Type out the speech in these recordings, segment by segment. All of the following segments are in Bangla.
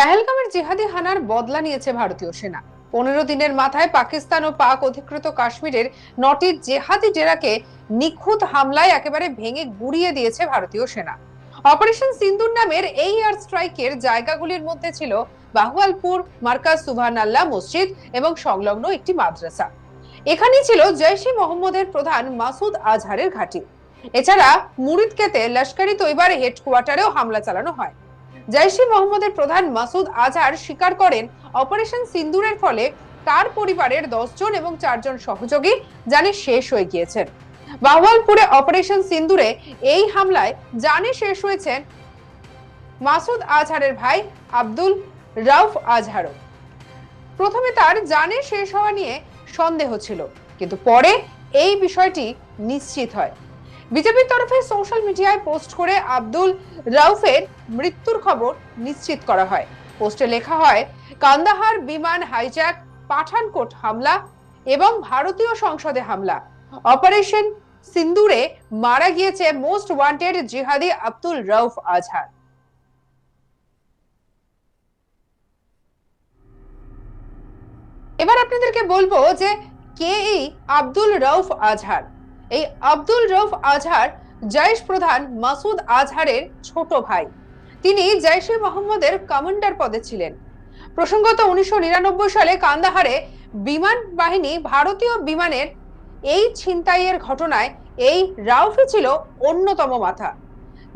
পেহেলগামের জিহাদি হানার বদলা নিয়েছে ভারতীয় সেনা। পনেরো দিনের মাথায় পাকিস্তান ও পাক অধিকৃত কাশ্মীরের নটি জেহাদি ডেরাকে নিখুঁত হামলায় একেবারে ভেঙে গুড়িয়ে দিয়েছে ভারতীয় সেনা। অপারেশন সিন্দুর নামের এই এয়ার স্ট্রাইকের জায়গাগুলির মধ্যে ছিল বাহুয়ালপুর, মার্কাজ সুবহান আল্লাহ মসজিদ এবং সংলগ্ন একটি মাদ্রাসা। এখানেই ছিল জৈশ মোহাম্মদের প্রধান মাসুদ আজহারের ঘাঁটি। এছাড়া মুরিদকেতে লস্করি তৈবার হেডকোয়ার্টারেও হামলা চালানো হয়। জৈশ মোহাম্মদের প্রধান মাসুদ আজহার স্বীকার করেন, অপারেশন সিন্দুরের ফলে তার পরিবারের জন এবং চারজন সহযোগী, জানে শেষ হয়ে গিয়েছেন। বাহওয়ালপুরে অপারেশন সিন্দুরে এই হামলায় জানে শেষ হয়েছেন মাসুদ আজহারের ভাই আব্দুল রাউফ আজহারও। প্রথমে তার জানে শেষ হওয়া নিয়ে সন্দেহ ছিল, কিন্তু পরে এই বিষয়টি নিশ্চিত হয়। বিজেপির তরফে সোশ্যাল মিডিয়ায় পোস্ট করে আব্দুল রাউফের মৃত্যুর খবর নিশ্চিত করা হয়। পোস্টে লেখা হয়, কান্দাহার বিমান হাইজ্যাক, পাঠানকোট হামলা এবং ভারতীয় সংসদে হামলা। অপারেশন সিন্দুরে মারা গিয়েছে মোস্ট ওয়ান্টেড জিহাদি আব্দুল রাউফ আজহার। এবার আপনাদেরকে বলব যে কে এই আব্দুল রৌফ আজহার? এই আব্দুল রৌফ আজহার জৈশ প্রধান মাসুদ আজহারের ছোট ভাই। তিনি জৈশে মোহাম্মদের কমান্ডার পদে ছিলেন। প্রসঙ্গত উনিশশো নিরানব্বই সালে কান্দাহারে বিমান বাহিনী ভারতীয় বিমানের এই ছিনতাইয়ের ঘটনায় এই রাউফি ছিল অন্যতম মাথা।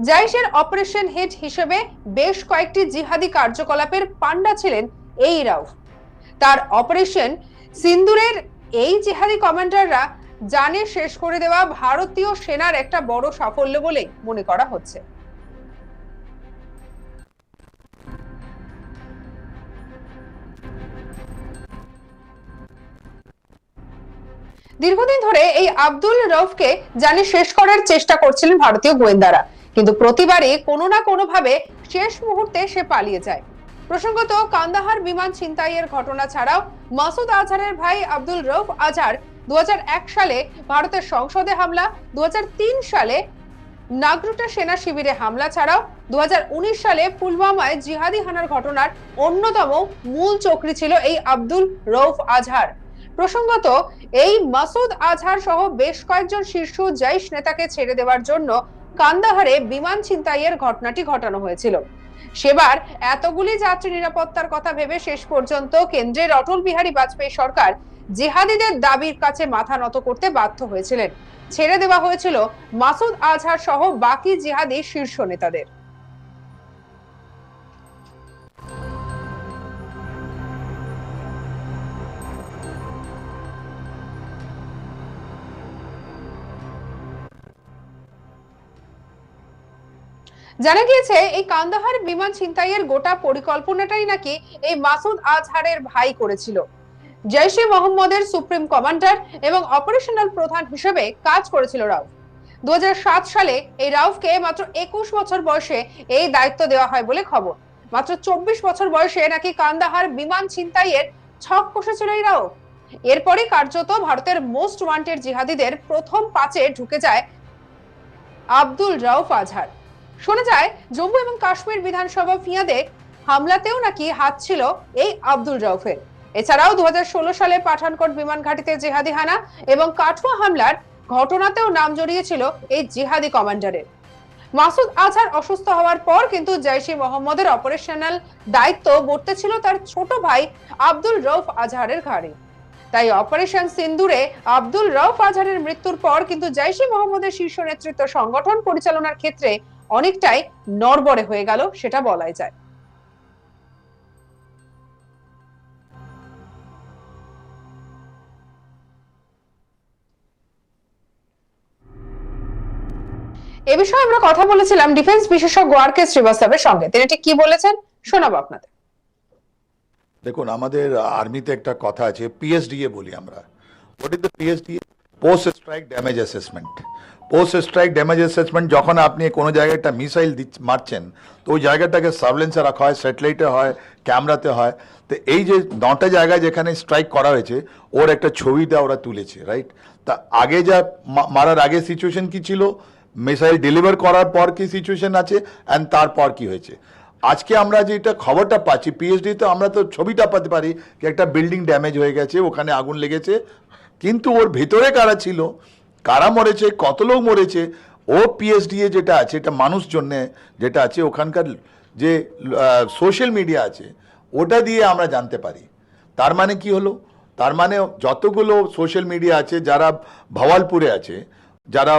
জাইশের অপারেশন হেড হিসেবে বেশ কয়েকটি জিহাদি কার্যকলাপের পান্ডা ছিলেন এই রাউফ। তার অপারেশন সিন্দুরের এই জিহাদি কমান্ডাররা জানে শেষ করে দেওয়া ভারতীয় সেনার একটা বড় সাফল্য বলেই মনে করা হচ্ছে। দীর্ঘদিন ধরে এই আব্দুল রফকে জানে শেষ করার চেষ্টা করছিলেন ভারতীয় গোয়েন্দারা। কিন্তু প্রতিবারই কোনো না কোনো ভাবে শেষ মুহূর্তে সে পালিয়ে যায়। প্রসঙ্গত, কান্দাহার বিমান ছিনতাইয়ের ঘটনা ছাড়াও মাসুদ আজহারের ভাই আব্দুল রৌফ আজহার দু সালে ভারতের সংসদে হামলা, দুহাজার তিন সালে নাগরুটা সেনা শিবিরে হামলা ছাড়াও দুহাজার উনিশ সালে পুলওয়ামায় জিহাদি হানার ঘটনার অন্যতম মূল চক্রী ছিল এই আব্দুল রৌফ আজহার। প্রসঙ্গত, এই মাসুদ আজহার সহ বেশ কয়েকজন শীর্ষ জৈশ নেতাকে ছেড়ে দেওয়ার জন্য কান্দাহারে বিমান ছিনতাইয়ের ঘটনাটি ঘটানো হয়েছিল। সেবার এতগুলি যাত্রী নিরাপত্তার কথা ভেবে শেষ পর্যন্ত কেন্দ্রের অটল বিহারী বাজপেয়ী সরকার জেহাদিদের দাবির কাছে মাথা নত করতে বাধ্য হয়েছিলেন। ছেড়ে দেওয়া হয়েছিল মাসুদ আজহার সহ বাকি জিহাদি শীর্ষ নেতাদের। জানা গিয়েছে, এই কান্দাহার বিমান ছিনতাইয়ের গোটা পরিকল্পনাটাই নাকি এই মাসুদ আজহারের ভাই করেছিল। জৈশে মোহাম্মদের সুপ্রিম কমান্ডার এবং অপারেশনাল প্রধান হিসেবে কাজ করেছিল রাউফ। দু হাজার সাত সালে এই রাউফকে মাত্র একুশ বছর বয়সে এই দায়িত্ব দেওয়া হয় বলে খবর। মাত্র চব্বিশ বছর বয়সে নাকি কান্দাহার বিমান ছিনতাইয়ের ছক কষেছিল এই রাউফ। এরপরই কার্যত ভারতের মোস্ট ওয়ান্টেড জিহাদিদের প্রথম পাঁচে ঢুকে যায় আব্দুল রাউফ আজহার। শোনা যায়, জম্মু এবং কাশ্মীর বিধানসভা ফিয়াদে হামলাতেও নাকি হাত ছিল এই আব্দুল রাউফের। এছাড়াও দু সালে পাঠানকোট বিমান ঘাটিতে জিহাদি হানা এবং কাঠুয়া হামলার ঘটনাতেও নাম জড়িয়েছিল এই জিহাদি কমান্ডারের। মাসুদ আজহার অসুস্থ হওয়ার পর কিন্তু জৈশ মোহাম্মদের অপারেশনাল দায়িত্ব বর্তে ছিল তার ছোট ভাই আব্দুল রৌফ আজহারের ঘাড়ে। তাই অপারেশন সিন্দুরে আব্দুল রৌফ আজহারের মৃত্যুর পর কিন্তু ই মোহাম্মদের শীর্ষ নেতৃত্ব সংগঠন পরিচালনার ক্ষেত্রে অনেকটাই নড়বড়ে হয়ে গেল, সেটা বলাই যায়। এ বিষয়ে আমরা কথা বলেছিলাম ডিফেন্স বিশেষজ্ঞ আর কে শ্রীবাস্তবের সঙ্গে। তিনি ঠিক কি বলেছেন, শোনাবো আপনাদের। দেখুন, আমাদের আর্মিতে একটা কথা আছে পিএসডিএ বলি আমরা। What is the PSDA post strike damage assessment post strike damage assessment যখন আপনি কোনো জায়গায় একটা মিসাইল মারছেন, তো ওই জায়গাটাকে সার্ভেলেন্সে রাখা হয় স্যাটেলাইটে হয় ক্যামেরাতে হয়। তো এই যে নটা জায়গায় যেখানে স্ট্রাইক করা হয়েছে, ওর একটা ছবিটা ওরা তুলেছে রাইট তা আগে যা মারার আগে সিচুয়েশন কি ছিল? মিসাইল ডেলিভার করার পর কি সিচুয়েশন আছে? অ্যান্ড তারপর কি হয়েছে? আজকে আমরা যেটা খবরটা পাচ্ছি পিএইচডি তো আমরা তো ছবিটা পাতে পারি যে একটা বিল্ডিং ড্যামেজ হয়ে গেছে, ওখানে আগুন লেগেছে। কিন্তু ওর ভেতরে কারা ছিল? কারা মরেছে, কত লোক মরেছে, ও পিএসডিএ যেটা আছে, এটা মানুষ জন্যে যেটা আছে, ওখানকার যে সোশ্যাল মিডিয়া আছে, ওটা দিয়ে আমরা জানতে পারি। তার মানে কি হলো? তার মানে যতগুলো সোশ্যাল মিডিয়া আছে, যারা ভাওয়ালপুরে আছে, যারা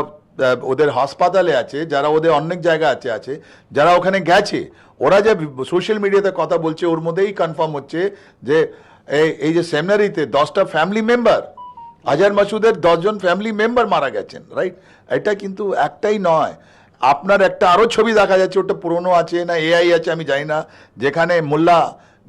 ওদের হাসপাতালে আছে, যারা ওদের অনেক জায়গা আছে আছে, যারা ওখানে গেছে, ওরা যে সোশ্যাল মিডিয়াতে কথা বলছে, ওর মধ্যেই কনফার্ম হচ্ছে যে এই যে সেমিনারিতে দশটা ফ্যামিলি মেম্বার আজহার মাসুদের দশজন ফ্যামিলি মেম্বার মারা গেছেন রাইট এটা কিন্তু একটাই নয়। আপনার একটা আরও ছবি দেখা যাচ্ছে, ওটা পুরনো আছে না এআই আছে, আমি জানি না। যেখানে মোল্লা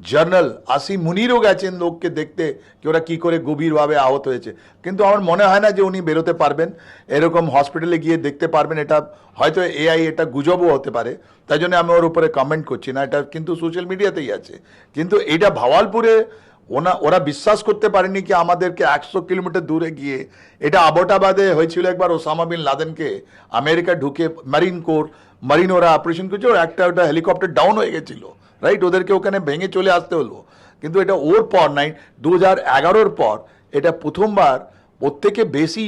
জার্নাল আসি মুনিরও গেছেন লোককে দেখতে কি ওরা কী করে গভীরভাবে আহত হয়েছে। কিন্তু আমার মনে হয় না যে উনি বেরোতে পারবেন। এরকম হসপিটালে গিয়ে দেখতে পারবেন, এটা হয়তো এআই এটা গুজবও হতে পারে। তাই জন্য আমি ওর উপরে কমেন্ট করছি না, এটা কিন্তু সোশ্যাল মিডিয়াতেই আছে। কিন্তু এটা ভাওয়ালপুরে ওনা, ওরা বিশ্বাস করতে পারেনি কি আমাদেরকে একশো কিলোমিটার দূরে গিয়ে, এটা আবোটাবাদে হয়েছিল একবার ওসামা বিন লাদেনকে, আমেরিকা ঢুকে মারিন কোর মারিন ওরা অপারেশন করেছে ওর একটা ওটা হেলিকপ্টার ডাউন হয়ে গেছিল রাইট ওদেরকে ওখানে ভেঙে চলে আসতে হলো। কিন্তু এটা ওর পর নাই দু হাজার এগারোর পর এটা প্রথমবার ওর থেকে বেশি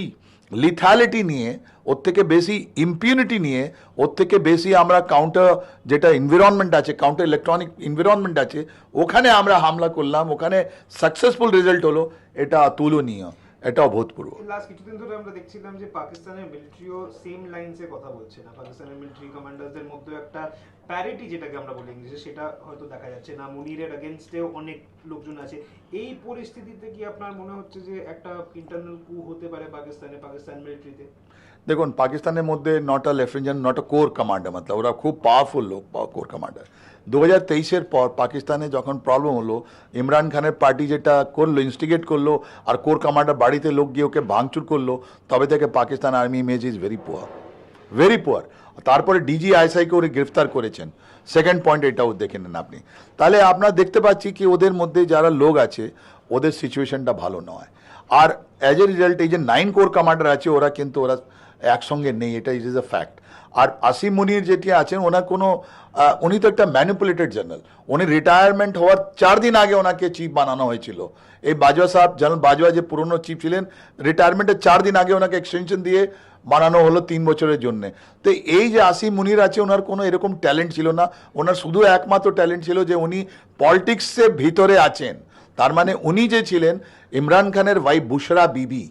লিথালিটি নিয়ে ওর থেকে বেশি ইম্পিউনিটি নিয়ে, ওর থেকে বেশি আমরা কাউন্টার যেটা এনভিরনমেন্ট আছে কাউন্টার ইলেকট্রনিক এনভিরনমেন্ট আছে, ওখানে আমরা হামলা করলাম, ওখানে সাকসেসফুল রেজাল্ট হলো, এটা তুলনীয়, এটা অভূতপূর্ব। লাস্ট কিছুদিন ধরে আমরা দেখছিলাম যে পাকিস্তানের মিলিটারিও সেম লাইনসে কথা বলছে না। পাকিস্তানের মিলিটারি কমান্ডারদের মধ্যে একটা প্যারিটি যেটাকে আমরা বলি ইংলিশে সেটা হয়তো দেখা যাচ্ছে না। মুনিরের এগেনস্টেও অনেক লোকজন আছে। এই পরিস্থিতিতে কি আপনার মনে হচ্ছে যে একটা ইন্টারনাল কু হতে পারে পাকিস্তানে, পাকিস্তান মিলিটারিতে দেখুন, পাকিস্তানের মধ্যে not a lieutenant not a corps commander মতলব ওরা খুব পাওয়ারফুল লোক কোর কমান্ডার দু হাজার তেইশের পর পাকিস্তানে যখন প্রবলেম হলো, ইমরান খানের পার্টি যেটা করল ইনস্টিগেট করল, আর কোর কমান্ডার বাড়িতে লোক গিয়ে ওকে ভাঙচুর করল, তবে থেকে Pakistan army image is very poor very poor তারপরে ডিজি আইএসআইকে ওরা গ্রেফতার করেছেন। সেকেন্ড পয়েন্ট এটাও দেখে নেন আপনি। তাহলে আপনার দেখতে পাচ্ছি কি ওদের মধ্যে যারা লোক আছে, ওদের সিচুয়েশনটা ভালো নয়। আর অ্যাজ এ রেজাল্ট এই যে নাইন কোর কমান্ডার আছে, ওরা কিন্তু ওরা একসঙ্গে নেই, এটা ইজ ইজ এ ফ্যাক্ট আর আসিম মুনির যেটি আছেন, ওনার কোনো উনি তো একটা ম্যানিপুলেটেড জেনারেল উনি রিটায়ারমেন্ট হওয়ার চার দিন আগে ওনাকে চিফ বানানো হয়েছিল। এই বাজওয়া সাহেব জেনারেল বাজওয়া যে পুরনো চিফ ছিলেন রিটায়ারমেন্টের চার দিন আগে ওনাকে এক্সটেনশন দিয়ে বানানো হলো তিন বছরের জন্য। তো এই যে আসিম মুনির আছে, ওনার কোনো এরকম ট্যালেন্ট ছিল না। ওনার শুধু একমাত্র ট্যালেন্ট ছিল যে উনি পলিটিক্সের ভিতরে আছেন। তার মানে উনি যে ছিলেন, ইমরান খানের ওয়াইফ বুশরা বিবি।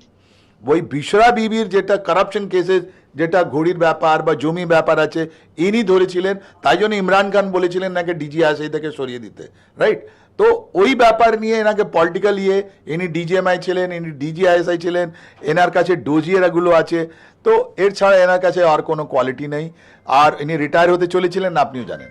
ওই বিশরা বিবির যেটা কারাপশন কেসেস যেটা ঘড়ির ব্যাপার বা জমি ব্যাপার আছে, ইনি ধরেছিলেন, তাই জন্য ইমরান খান বলেছিলেন নাকি ডিজি আসাই থেকে সরিয়ে দিতে রাইট তো ওই ব্যাপার নিয়ে এনাকে পলিটিক্যাল ইয়ে ইনি ডিজিএমআই ছিলেন, ইনি ডিজিআইএসআই ছিলেন, এনার কাছে ডোজিয়ারাগুলো আছে, তো এর ছাড়া এনার কাছে আর কোনো কোয়ালিটি নেই। আর ইনি রিটায়ার হতে চলেছিলেন, আপনিও জানেন।